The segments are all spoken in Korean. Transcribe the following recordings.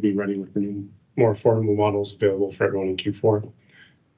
be ready with the new, more affordable models available for everyone in Q4.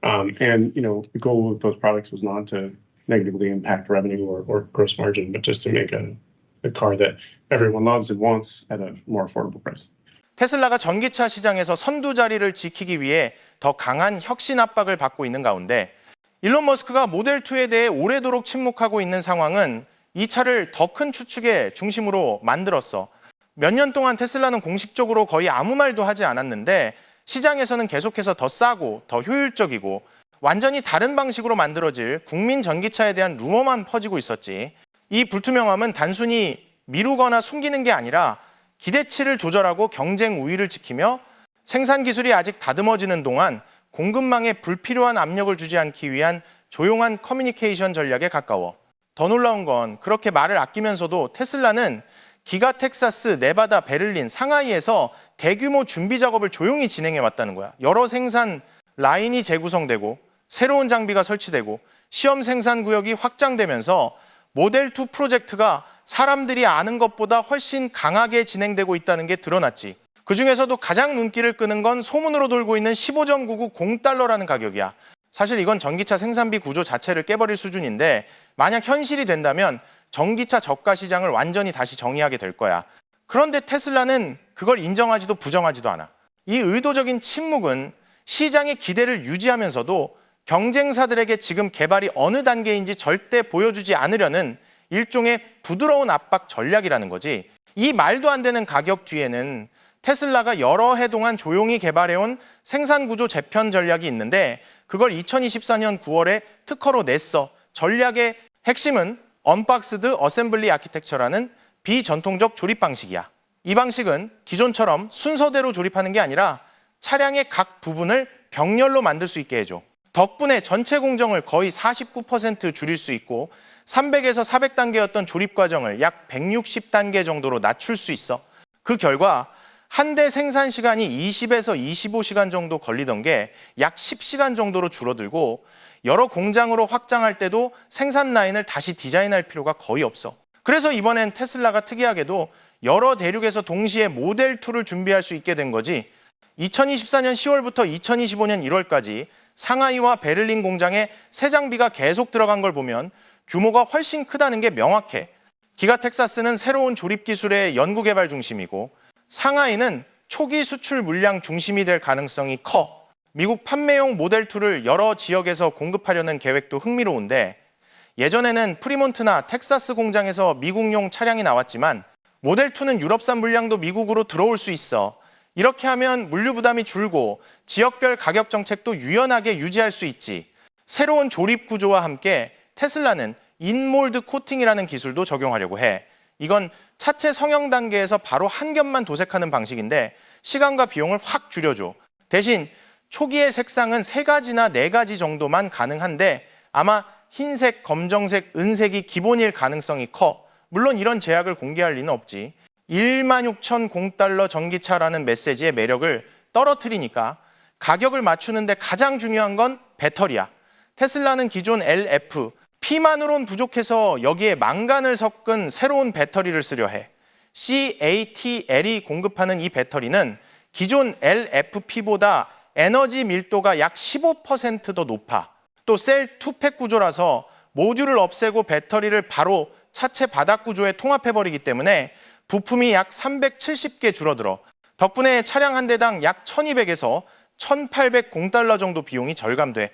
Um, and, you know, the goal of those products was not to negatively impact revenue or, or gross margin, but just to make a, a car that everyone loves and wants at a more affordable price. 테슬라가 전기차 시장에서 선두 자리를 지키기 위해 더 강한 혁신 압박을 받고 있는 가운데 일론 머스크가 모델 2에 대해 오래도록 침묵하고 있는 상황은 이 차를 더 큰 추측의 중심으로 만들었어. 몇 년 동안 테슬라는 공식적으로 거의 아무 말도 하지 않았는데 시장에서는 계속해서 더 싸고 더 효율적이고 완전히 다른 방식으로 만들어질 국민 전기차에 대한 루머만 퍼지고 있었지. 이 불투명함은 단순히 미루거나 숨기는 게 아니라 기대치를 조절하고 경쟁 우위를 지키며 생산 기술이 아직 다듬어지는 동안 공급망에 불필요한 압력을 주지 않기 위한 조용한 커뮤니케이션 전략에 가까워. 더 놀라운 건 그렇게 말을 아끼면서도 테슬라는 기가 텍사스, 네바다, 베를린, 상하이에서 대규모 준비 작업을 조용히 진행해 왔다는 거야. 여러 생산 라인이 재구성되고 새로운 장비가 설치되고 시험 생산 구역이 확장되면서 모델 2 프로젝트가 사람들이 아는 것보다 훨씬 강하게 진행되고 있다는 게 드러났지. 그 중에서도 가장 눈길을 끄는 건 소문으로 돌고 있는 15.99 0달러라는 가격이야. 사실 이건 전기차 생산비 구조 자체를 깨버릴 수준인데 만약 현실이 된다면 전기차 저가 시장을 완전히 다시 정의하게 될 거야. 그런데 테슬라는 그걸 인정하지도 부정하지도 않아. 이 의도적인 침묵은 시장의 기대를 유지하면서도 경쟁사들에게 지금 개발이 어느 단계인지 절대 보여주지 않으려는 일종의 부드러운 압박 전략이라는 거지. 이 말도 안 되는 가격 뒤에는 테슬라가 여러 해 동안 조용히 개발해온 생산 구조 재편 전략이 있는데 그걸 2024년 9월에 특허로 냈어. 전략의 핵심은 언박스드 어셈블리 아키텍처라는 비전통적 조립 방식이야. 이 방식은 기존처럼 순서대로 조립하는 게 아니라 차량의 각 부분을 병렬로 만들 수 있게 해줘. 덕분에 전체 공정을 거의 49% 줄일 수 있고 300에서 400단계였던 조립 과정을 약 160단계 정도로 낮출 수 있어. 그 결과 한 대 생산 시간이 20에서 25시간 정도 걸리던 게 약 10시간 정도로 줄어들고 여러 공장으로 확장할 때도 생산 라인을 다시 디자인할 필요가 거의 없어. 그래서 이번엔 테슬라가 특이하게도 여러 대륙에서 동시에 모델 2를 준비할 수 있게 된 거지. 2024년 10월부터 2025년 1월까지 상하이와 베를린 공장에 새 장비가 계속 들어간 걸 보면 규모가 훨씬 크다는 게 명확해. 기가 텍사스는 새로운 조립 기술의 연구 개발 중심이고 상하이는 초기 수출 물량 중심이 될 가능성이 커. 미국 판매용 모델 2를 여러 지역에서 공급하려는 계획도 흥미로운데 예전에는 프리몬트나 텍사스 공장에서 미국용 차량이 나왔지만 모델 2는 유럽산 물량도 미국으로 들어올 수 있어. 이렇게 하면 물류 부담이 줄고 지역별 가격 정책도 유연하게 유지할 수 있지. 새로운 조립 구조와 함께 테슬라는 인몰드 코팅이라는 기술도 적용하려고 해. 이건 차체 성형 단계에서 바로 한 겹만 도색하는 방식인데 시간과 비용을 확 줄여줘. 대신 초기의 색상은 세 가지나 네 가지 정도만 가능한데 아마 흰색, 검정색, 은색이 기본일 가능성이 커. 물론 이런 제약을 공개할 리는 없지. 16,000달러 전기차라는 메시지의 매력을 떨어뜨리니까 가격을 맞추는데 가장 중요한 건 배터리야. 테슬라는 기존 LF, P만으론 부족해서 여기에 망간을 섞은 새로운 배터리를 쓰려 해. CATL이 공급하는 이 배터리는 기존 LFP보다 에너지 밀도가 약 15%더 높아. 또 셀 투팩 구조라서 모듈을 없애고 배터리를 바로 차체 바닥 구조에 통합해버리기 때문에 부품이 약 370개 줄어들어. 덕분에 차량 한 대당 약 1200에서 1800달러 정도 비용이 절감돼.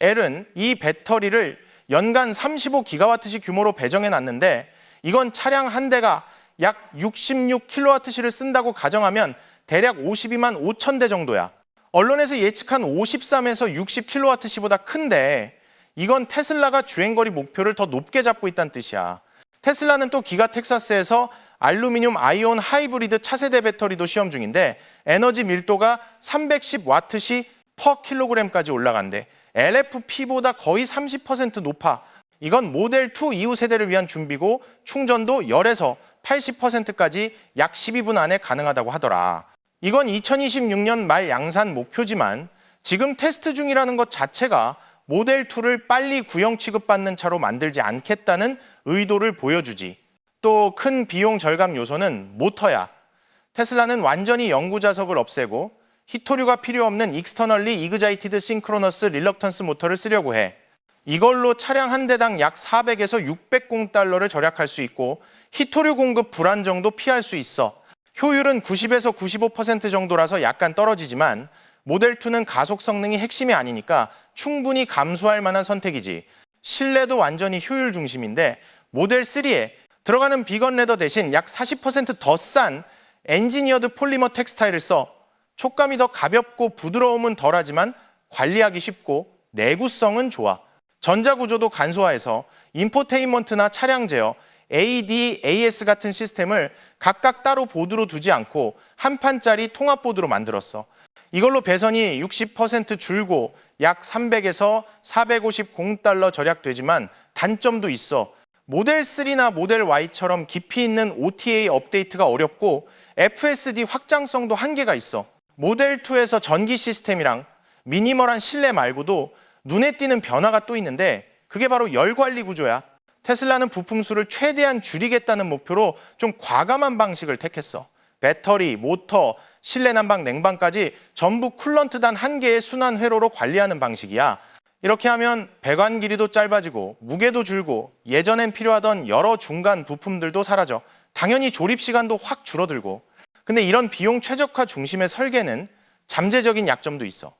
CATL은 이 배터리를 연간 35기가와트시 규모로 배정해 놨는데 이건 차량 한 대가 약 66kWh를 쓴다고 가정하면 대략 52만 5천 대 정도야. 언론에서 예측한 53에서 60kWh보다 큰데 이건 테슬라가 주행거리 목표를 더 높게 잡고 있다는 뜻이야. 테슬라는 또 기가 텍사스에서 알루미늄 아이온 하이브리드 차세대 배터리도 시험 중인데 에너지 밀도가 310와트시 퍼 킬로그램까지 올라간대. LFP보다 거의 30% 높아. 이건 모델 2 이후 세대를 위한 준비고 충전도 10에서 80%까지 약 12분 안에 가능하다고 하더라. 이건 2026년 말 양산 목표지만 지금 테스트 중이라는 것 자체가 모델 2를 빨리 구형 취급받는 차로 만들지 않겠다는 의도를 보여주지. 또 큰 비용 절감 요소는 모터야. 테슬라는 완전히 영구 자석을 없애고 히토류가 필요 없는 익스터널리 이그자이티드 싱크로너스 릴럭턴스 모터를 쓰려고 해. 이걸로 차량 한 대당 약 400에서 600달러를 절약할 수 있고 히토류 공급 불안정도 피할 수 있어. 효율은 90에서 95% 정도라서 약간 떨어지지만 모델 2는 가속 성능이 핵심이 아니니까 충분히 감수할 만한 선택이지. 실내도 완전히 효율 중심인데 모델 3에 들어가는 비건 레더 대신 약 40%더 싼 엔지니어드 폴리머 텍스타일을 써 촉감이 더 가볍고 부드러움은 덜하지만 관리하기 쉽고 내구성은 좋아. 전자구조도 간소화해서 인포테인먼트나 차량 제어, AD, AS 같은 시스템을 각각 따로 보드로 두지 않고 한 판짜리 통합 보드로 만들었어. 이걸로 배선이 60% 줄고 약 300에서 450 공달러 절약되지만 단점도 있어. 모델 3나 모델 Y처럼 깊이 있는 OTA 업데이트가 어렵고 FSD 확장성도 한계가 있어. 모델 2에서 전기 시스템이랑 미니멀한 실내 말고도 눈에 띄는 변화가 또 있는데 그게 바로 열 관리 구조야. 테슬라는 부품 수를 최대한 줄이겠다는 목표로 좀 과감한 방식을 택했어. 배터리, 모터, 실내 난방, 냉방까지 전부 쿨런트 단 한 개의 순환 회로로 관리하는 방식이야. 이렇게 하면 배관 길이도 짧아지고 무게도 줄고 예전엔 필요하던 여러 중간 부품들도 사라져. 당연히 조립 시간도 확 줄어들고. 근데 이런 비용 최적화 중심의 설계는 잠재적인 약점도 있어.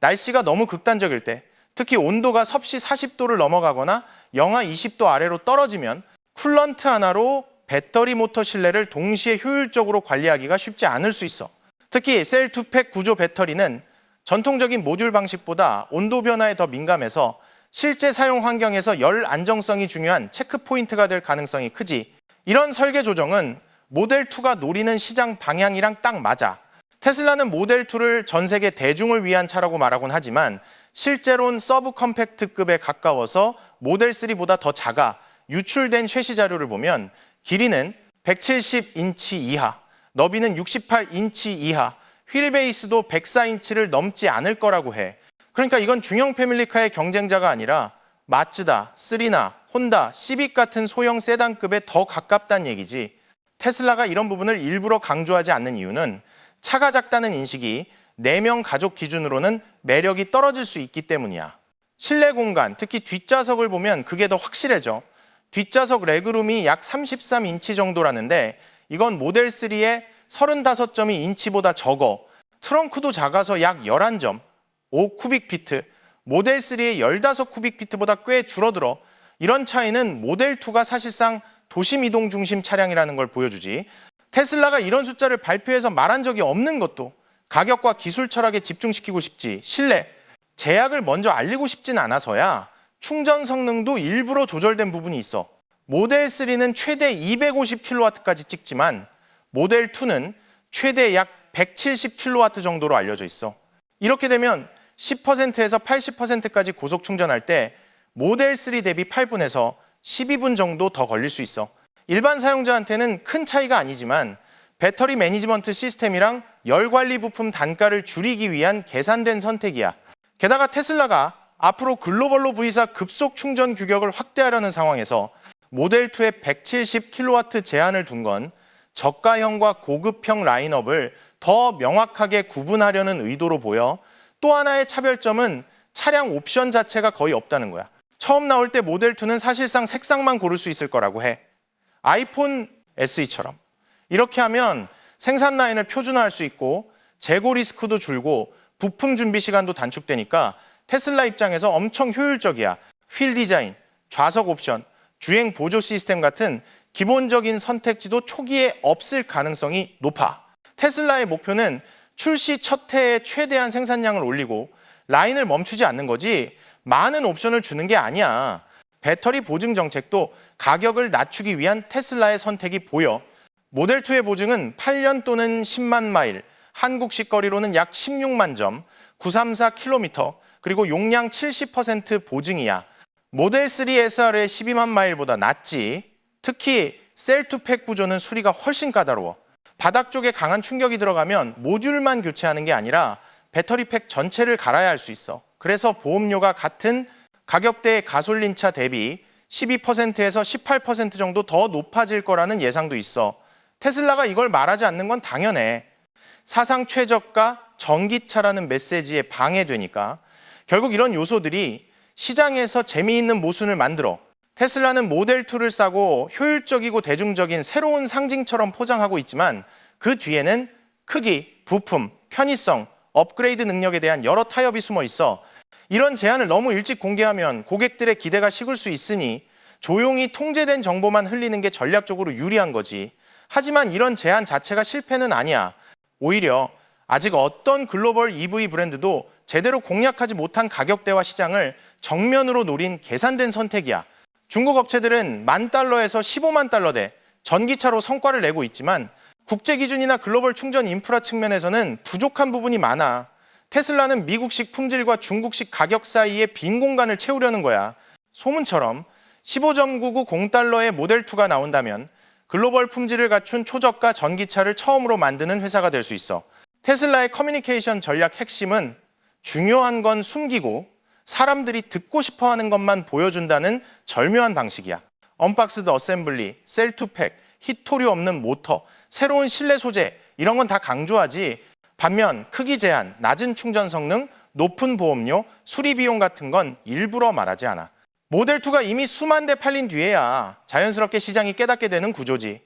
날씨가 너무 극단적일 때, 특히 온도가 섭씨 40도를 넘어가거나 영하 20도 아래로 떨어지면 쿨런트 하나로 배터리 모터 실내를 동시에 효율적으로 관리하기가 쉽지 않을 수 있어. 특히 셀 투팩 구조 배터리는 전통적인 모듈 방식보다 온도 변화에 더 민감해서 실제 사용 환경에서 열 안정성이 중요한 체크 포인트가 될 가능성이 크지. 이런 설계 조정은 모델 2가 노리는 시장 방향이랑 딱 맞아. 테슬라는 모델 2를 전 세계 대중을 위한 차라고 말하곤 하지만 실제로는 서브 컴팩트급에 가까워서 모델 3보다 더 작아 유출된 최시 자료를 보면 길이는 170인치 이하, 너비는 68인치 이하, 휠 베이스도 104인치를 넘지 않을 거라고 해. 그러니까 이건 중형 패밀리카의 경쟁자가 아니라 마츠다, 쓰리나, 혼다, 시빅 같은 소형 세단급에 더 가깝다는 얘기지. 테슬라가 이런 부분을 일부러 강조하지 않는 이유는 차가 작다는 인식이 4명 가족 기준으로는 매력이 떨어질 수 있기 때문이야. 실내 공간, 특히 뒷좌석을 보면 그게 더 확실해져. 뒷좌석 레그룸이 약 33인치 정도라는데 이건 모델 3의 35.2인치보다 적어. 트렁크도 작아서 약 11점, 5 쿠빅 피트. 모델 3의 15 쿠빅 피트보다 꽤 줄어들어. 이런 차이는 모델 2가 사실상 도심 이동 중심 차량이라는 걸 보여주지. 테슬라가 이런 숫자를 발표해서 말한 적이 없는 것도 가격과 기술 철학에 집중시키고 싶지. 실내 제약을 먼저 알리고 싶진 않아서야 충전 성능도 일부러 조절된 부분이 있어. 모델 3는 최대 250kW까지 찍지만 모델 2는 최대 약 170kW 정도로 알려져 있어. 이렇게 되면 10%에서 80%까지 고속 충전할 때 모델 3 대비 8분에서 12분 정도 더 걸릴 수 있어. 일반 사용자한테는 큰 차이가 아니지만 배터리 매니지먼트 시스템이랑 열 관리 부품 단가를 줄이기 위한 계산된 선택이야. 게다가 테슬라가 앞으로 글로벌로 V사 급속 충전 규격을 확대하려는 상황에서 모델 2에 170kW 제한을 둔 건 저가형과 고급형 라인업을 더 명확하게 구분하려는 의도로 보여 또 하나의 차별점은 차량 옵션 자체가 거의 없다는 거야. 처음 나올 때 모델 2는 사실상 색상만 고를 수 있을 거라고 해. 아이폰 SE처럼. 이렇게 하면 생산 라인을 표준화할 수 있고 재고 리스크도 줄고 부품 준비 시간도 단축되니까 테슬라 입장에서 엄청 효율적이야. 휠 디자인, 좌석 옵션, 주행 보조 시스템 같은 기본적인 선택지도 초기에 없을 가능성이 높아. 테슬라의 목표는 출시 첫 해에 최대한 생산량을 올리고 라인을 멈추지 않는 거지 많은 옵션을 주는 게 아니야. 배터리 보증 정책도 가격을 낮추기 위한 테슬라의 선택이 보여. 모델 2의 보증은 8년 또는 10만 마일, 한국식 거리로는 약 16만 점, 934km, 그리고 용량 70% 보증이야. 모델 3 SR의 12만 마일보다 낫지. 특히 셀투팩 구조는 수리가 훨씬 까다로워. 바닥 쪽에 강한 충격이 들어가면 모듈만 교체하는 게 아니라 배터리 팩 전체를 갈아야 할 수 있어. 그래서 보험료가 같은 가격대의 가솔린차 대비 12%에서 18% 정도 더 높아질 거라는 예상도 있어. 테슬라가 이걸 말하지 않는 건 당연해. 사상 최저가 전기차라는 메시지에 방해되니까 결국 이런 요소들이 시장에서 재미있는 모순을 만들어 테슬라는 모델 2를 싸고 효율적이고 대중적인 새로운 상징처럼 포장하고 있지만 그 뒤에는 크기, 부품, 편의성, 업그레이드 능력에 대한 여러 타협이 숨어 있어 이런 제안을 너무 일찍 공개하면 고객들의 기대가 식을 수 있으니 조용히 통제된 정보만 흘리는 게 전략적으로 유리한 거지. 하지만 이런 제안 자체가 실패는 아니야. 오히려 아직 어떤 글로벌 EV 브랜드도 제대로 공략하지 못한 가격대와 시장을 정면으로 노린 계산된 선택이야. 중국 업체들은 만 달러에서 15만 달러대 전기차로 성과를 내고 있지만 국제 기준이나 글로벌 충전 인프라 측면에서는 부족한 부분이 많아. 테슬라는 미국식 품질과 중국식 가격 사이에 빈 공간을 채우려는 거야. 소문처럼 15.99 0달러의 모델 2가 나온다면 글로벌 품질을 갖춘 초저가 전기차를 처음으로 만드는 회사가 될 수 있어. 테슬라의 커뮤니케이션 전략 핵심은 중요한 건 숨기고 사람들이 듣고 싶어 하는 것만 보여준다는 절묘한 방식이야. 언박스드 어셈블리, 셀투팩, 히토류 없는 모터, 새로운 실내 소재 이런 건 다 강조하지. 반면 크기 제한, 낮은 충전 성능, 높은 보험료, 수리 비용 같은 건 일부러 말하지 않아. 모델 2가 이미 수만 대 팔린 뒤에야 자연스럽게 시장이 깨닫게 되는 구조지.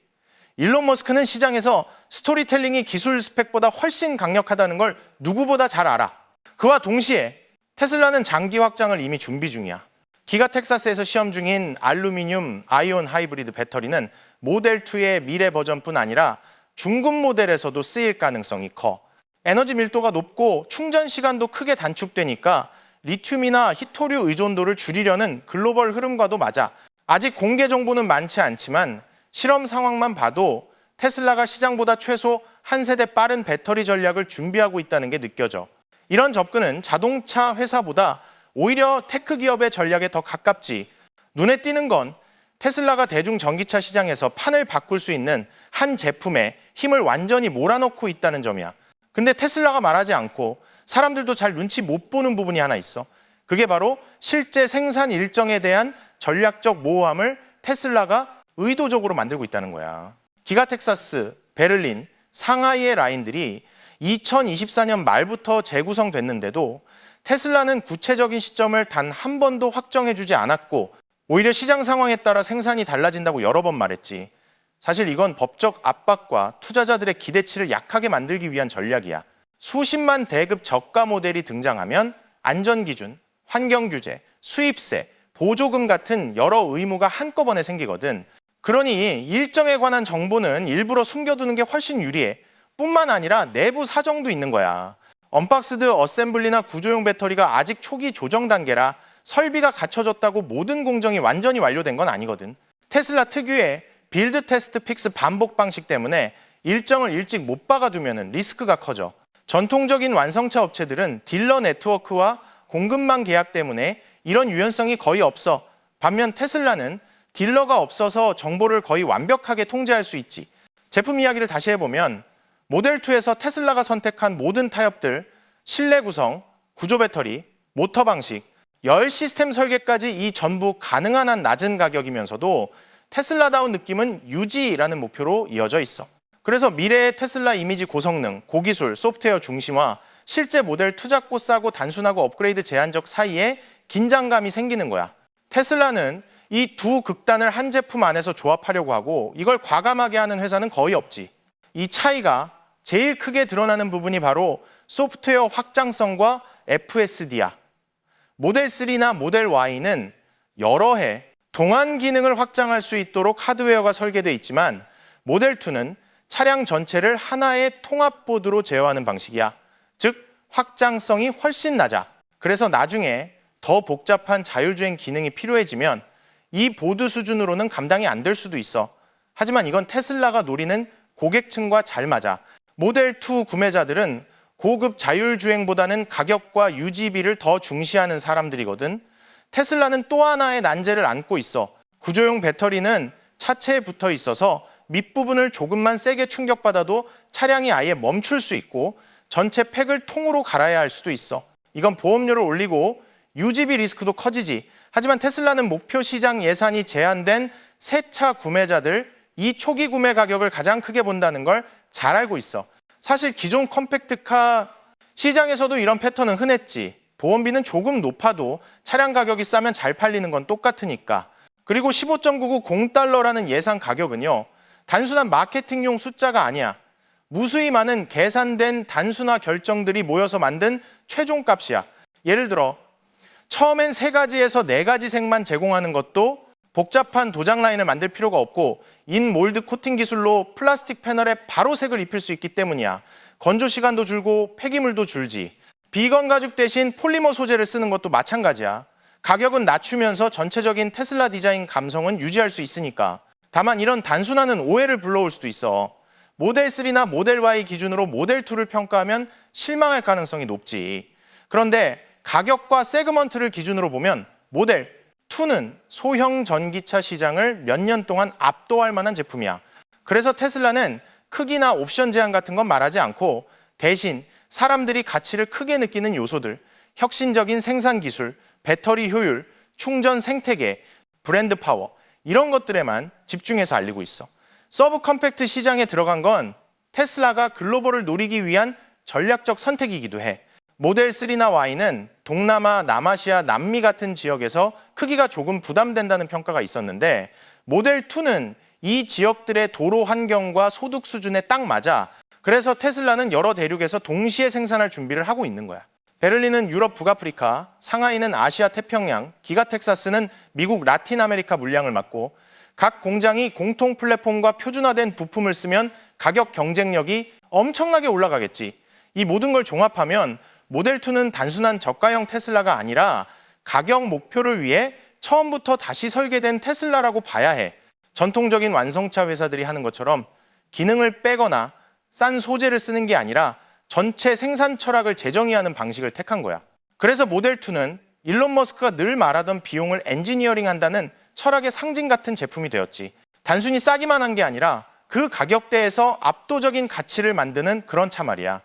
일론 머스크는 시장에서 스토리텔링이 기술 스펙보다 훨씬 강력하다는 걸 누구보다 잘 알아. 그와 동시에 테슬라는 장기 확장을 이미 준비 중이야. 기가 텍사스에서 시험 중인 알루미늄 아이온 하이브리드 배터리는 모델 2의 미래 버전뿐 아니라 중급 모델에서도 쓰일 가능성이 커. 에너지 밀도가 높고 충전 시간도 크게 단축되니까 리튬이나 히토류 의존도를 줄이려는 글로벌 흐름과도 맞아. 아직 공개 정보는 많지 않지만 실험 상황만 봐도 테슬라가 시장보다 최소 한 세대 빠른 배터리 전략을 준비하고 있다는 게 느껴져. 이런 접근은 자동차 회사보다 오히려 테크 기업의 전략에 더 가깝지. 눈에 띄는 건 테슬라가 대중 전기차 시장에서 판을 바꿀 수 있는 한 제품에 힘을 완전히 몰아넣고 있다는 점이야. 근데 테슬라가 말하지 않고 사람들도 잘 눈치 못 보는 부분이 하나 있어. 그게 바로 실제 생산 일정에 대한 전략적 모호함을 테슬라가 의도적으로 만들고 있다는 거야. 기가 텍사스, 베를린, 상하이의 라인들이 2024년 말부터 재구성됐는데도 테슬라는 구체적인 시점을 단 한 번도 확정해 주지 않았고 오히려 시장 상황에 따라 생산이 달라진다고 여러 번 말했지. 사실 이건 법적 압박과 투자자들의 기대치를 약하게 만들기 위한 전략이야. 수십만 대급 저가 모델이 등장하면 안전 기준, 환경 규제, 수입세, 보조금 같은 여러 의무가 한꺼번에 생기거든. 그러니 일정에 관한 정보는 일부러 숨겨두는 게 훨씬 유리해. 뿐만 아니라 내부 사정도 있는 거야. 언박스드 어셈블리나 구조용 배터리가 아직 초기 조정 단계라 설비가 갖춰졌다고 모든 공정이 완전히 완료된 건 아니거든. 테슬라 특유의 빌드 테스트 픽스 반복 방식 때문에 일정을 일찍 못 박아두면 리스크가 커져. 전통적인 완성차 업체들은 딜러 네트워크와 공급망 계약 때문에 이런 유연성이 거의 없어. 반면 테슬라는 딜러가 없어서 정보를 거의 완벽하게 통제할 수 있지. 제품 이야기를 다시 해보면 모델 2에서 테슬라가 선택한 모든 타협들, 실내 구성, 구조 배터리, 모터 방식, 열 시스템 설계까지 이 전부 가능한 한 낮은 가격이면서도 테슬라다운 느낌은 유지라는 목표로 이어져 있어. 그래서 미래의 테슬라 이미지 고성능, 고기술, 소프트웨어 중심화, 실제 모델 투잡고 싸고 단순하고 업그레이드 제한적 사이에 긴장감이 생기는 거야. 테슬라는 이 두 극단을 한 제품 안에서 조합하려고 하고 이걸 과감하게 하는 회사는 거의 없지. 이 차이가 제일 크게 드러나는 부분이 바로 소프트웨어 확장성과 FSD야. 모델 3나 모델 Y는 여러 해 동안 기능을 확장할 수 있도록 하드웨어가 설계되어 있지만 모델 2는 차량 전체를 하나의 통합 보드로 제어하는 방식이야. 즉 확장성이 훨씬 낮아. 그래서 나중에 더 복잡한 자율주행 기능이 필요해지면 이 보드 수준으로는 감당이 안 될 수도 있어. 하지만 이건 테슬라가 노리는 고객층과 잘 맞아. 모델 2 구매자들은 고급 자율주행보다는 가격과 유지비를 더 중시하는 사람들이거든. 테슬라는 또 하나의 난제를 안고 있어. 구조용 배터리는 차체에 붙어 있어서 밑부분을 조금만 세게 충격받아도 차량이 아예 멈출 수 있고 전체 팩을 통으로 갈아야 할 수도 있어. 이건 보험료를 올리고 유지비 리스크도 커지지. 하지만 테슬라는 목표 시장 예산이 제한된 새 차 구매자들 이 초기 구매 가격을 가장 크게 본다는 걸 잘 알고 있어. 사실 기존 컴팩트카 시장에서도 이런 패턴은 흔했지. 보험비는 조금 높아도 차량 가격이 싸면 잘 팔리는 건 똑같으니까. 그리고 15.99 0달러라는 예상 가격은요. 단순한 마케팅용 숫자가 아니야. 무수히 많은 계산된 단순화 결정들이 모여서 만든 최종 값이야. 예를 들어 처음엔 세 가지에서 네 가지 색만 제공하는 것도 복잡한 도장 라인을 만들 필요가 없고 인 몰드 코팅 기술로 플라스틱 패널에 바로 색을 입힐 수 있기 때문이야. 건조 시간도 줄고 폐기물도 줄지. 비건 가죽 대신 폴리머 소재를 쓰는 것도 마찬가지야. 가격은 낮추면서 전체적인 테슬라 디자인 감성은 유지할 수 있으니까. 다만 이런 단순화는 오해를 불러올 수도 있어. 모델 3나 모델 Y 기준으로 모델 2를 평가하면 실망할 가능성이 높지. 그런데 가격과 세그먼트를 기준으로 보면 모델 2는 소형 전기차 시장을 몇 년 동안 압도할 만한 제품이야. 그래서 테슬라는 크기나 옵션 제한 같은 건 말하지 않고 대신 사람들이 가치를 크게 느끼는 요소들, 혁신적인 생산 기술, 배터리 효율, 충전 생태계, 브랜드 파워 이런 것들에만 집중해서 알리고 있어. 서브 컴팩트 시장에 들어간 건 테슬라가 글로벌을 노리기 위한 전략적 선택이기도 해. 모델 3나 Y는 동남아, 남아시아, 남미 같은 지역에서 크기가 조금 부담된다는 평가가 있었는데 모델 2는 이 지역들의 도로 환경과 소득 수준에 딱 맞아. 그래서 테슬라는 여러 대륙에서 동시에 생산할 준비를 하고 있는 거야. 베를린은 유럽 북아프리카, 상하이는 아시아 태평양, 기가 텍사스는 미국 라틴 아메리카 물량을 맡고 각 공장이 공통 플랫폼과 표준화된 부품을 쓰면 가격 경쟁력이 엄청나게 올라가겠지. 이 모든 걸 종합하면 모델 2는 단순한 저가형 테슬라가 아니라 가격 목표를 위해 처음부터 다시 설계된 테슬라라고 봐야 해. 전통적인 완성차 회사들이 하는 것처럼 기능을 빼거나 싼 소재를 쓰는 게 아니라 전체 생산 철학을 재정의하는 방식을 택한 거야. 그래서 모델 2는 일론 머스크가 늘 말하던 비용을 엔지니어링 한다는 철학의 상징 같은 제품이 되었지. 단순히 싸기만 한 게 아니라 그 가격대에서 압도적인 가치를 만드는 그런 차 말이야.